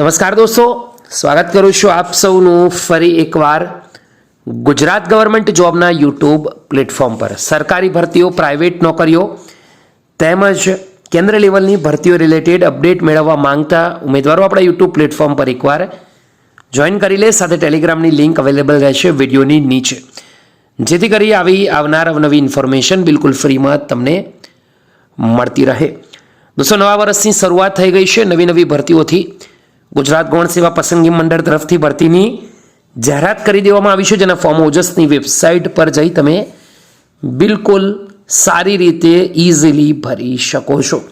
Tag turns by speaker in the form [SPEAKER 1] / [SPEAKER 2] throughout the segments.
[SPEAKER 1] નમસ્કાર દોસ્તો, સ્વાગત કરું છું આપ સૌનું ફરી એકવાર ગુજરાત ગવર્મેન્ટ જોબના યુટ્યુબ પ્લેટફોર્મ પર. સરકારી ભરતીઓ, પ્રાઇવેટ નોકરીઓ તેમજ કેન્દ્ર લેવલની ભરતીઓ રિલેટેડ અપડેટ મેળવવા માંગતા ઉમેદવારો આપણા યુટ્યુબ પ્લેટફોર્મ પર એકવાર જોઈન કરી લે. સાથે ટેલિગ્રામની લિંક અવેલેબલ રહેશે વિડીયોની નીચે. જેથી કરી આવી આવનાર અવનવી ઇન્ફોર્મેશન બિલકુલ ફ્રીમાં તમને મળતી રહે. દોસ્તો, નવા વર્ષની શરૂઆત થઈ ગઈ છે. નવી નવી ભરતીઓથી ગુજરાત ગૌણ સેવા પસંદગી મંડળ તરફથી ભરતીની જાહેરાત કરી દેવામાં આવી છે, જેના ફોર્મ ઓજસની વેબસાઇટ પર જઈ તમે બિલકુલ સારી રીતે ઇઝીલી ભરી શકો છો.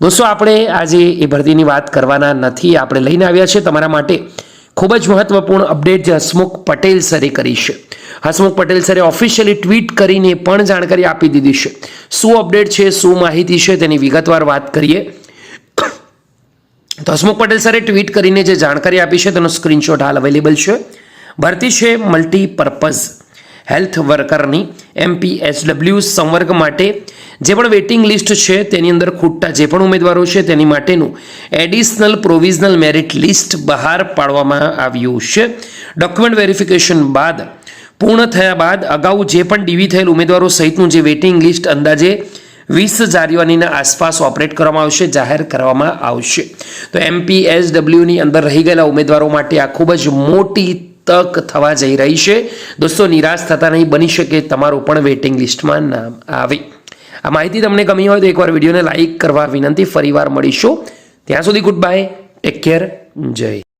[SPEAKER 1] દોસ્તો, આપણે આજે એ ભરતીની વાત કરવાના નથી. આપણે લઈને આવ્યા છે તમારા માટે ખૂબ જ મહત્વપૂર્ણ અપડેટ જે હસમુખ પટેલ સરે કરી છે. હસમુખ પટેલ સરે ઓફિશિયલી ટ્વીટ કરીને પણ જાણકારી આપી દીધી છે. શું અપડેટ છે, શું માહિતી છે તેની વિગતવાર વાત કરીએ. તો હસમુખ પટેલ સરે ટ્વીટ કરીને જે જાણકારી આપી છે તેનો સ્ક્રીનશોટ હાલ અવેલેબલ છે. ભરતી છે મલ્ટીપર્પઝ હેલ્થ વર્કરની એમપીએચડબલ્યુ સંવર્ગ માટે. જે પણ વેઇટિંગ લિસ્ટ છે તેની અંદર ખૂટતા જે પણ ઉમેદવારો છે તેની માટેનું એડિશનલ પ્રોવિઝનલ મેરિટ લિસ્ટ બહાર પાડવામાં આવ્યું છે. ડોક્યુમેન્ટ વેરિફિકેશન બાદ, પૂર્ણ થયા બાદ અગાઉ જે પણ ડીવી થયેલ ઉમેદવારો સહિતનું જે વેઇટિંગ લિસ્ટ અંદાજે વીસ જાન્યુઆરીના આસપાસ ઓપરેટ કરવામાં આવશે, જાહેર કરવામાં આવશે. તો એમપીએસડબલ્યુની અંદર રહી ગયેલા ઉમેદવારો માટે આ ખૂબ જ મોટી તક થવા જઈ રહી છે. દોસ્તો, નિરાશ થતા નહીં, બની શકે તમારું પણ વેઇટિંગ લિસ્ટમાં નામ આવે. આ માહિતી તમને ગમી હોય તો એકવાર વિડીયોને લાઇક કરવા વિનંતી. ફરીવાર મળીશું. ત્યાં સુધી ગુડ બાય ટેક કેર, જય.